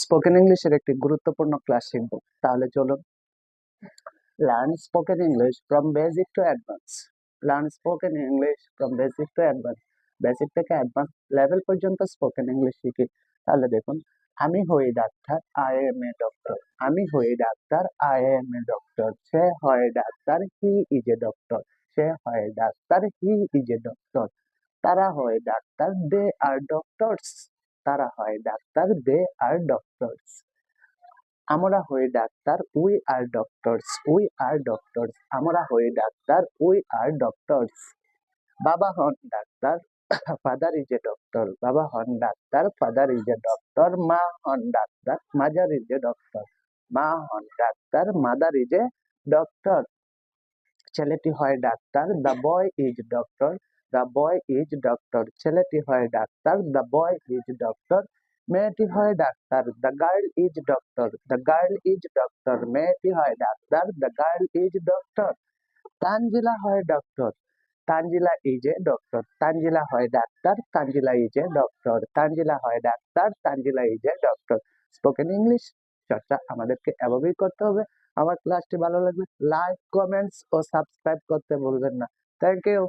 Spoken ইংলিশের একটি গুরুত্বপূর্ণ ক্লাস শিখব তাহলে চলুন। Learn spoken English from basic to advance learn spoken English from basic to advance basic থেকে অ্যাডভান্স লেভেল পর্যন্ত স্পোকেন ইংলিশ শিখি। তাহলে দেখুন, আমি হই ডাক্তার আই এম এ ডক্টর আমি হই ডাক্তার আই এম এ ডক্টর সে হয় ডাক্তার হি ইজ এ ডক্টর সে হয় ডাক্তার হি ইজ এ ডক্টর তারা হয় ডাক্তার দে আর ডক্টরস তারা হয় ডাক্তার, দে আর ডক্টরস। আমরা হই doctor, we are doctors, we are doctors. আমরা হই ডাক্তার, উই আর ডক্টরস। বাবা হন ডাক্তার, ফাদার ইজ এ ডক্টর। বাবা হন ডাক্তার, ফাদার ইজ এ ডক্টর। মা হন ডাক্তার মাদার ইজ এ ডক্টর। মা হন ডাক্তার, মাদার ইজ এ ডক্টর। ছেলেটি হয় doctor, the boy is doctor. The boy is doctor ছেলেটি হয় ডাক্তার। দ্য বয় ইজ ডক্টর মেয়েটি হয় doctor. The girl is doctor the girl is doctor মেয়েটি হয় doctor. The girl is doctor Tanzila হয় doctor Tanzila is a doctor Tanzila হয় doctor. Tanzila is a doctor Tanzila হয় doctor. Tanzila is a doctor spoken English চর্চা আমাদেরকে এভাবেই করতে হবে। আমার ক্লাসটি ভালো লাগলে লাইক কমেন্টস ও সাবস্ক্রাইব করতে ভুলবেন না। Thank you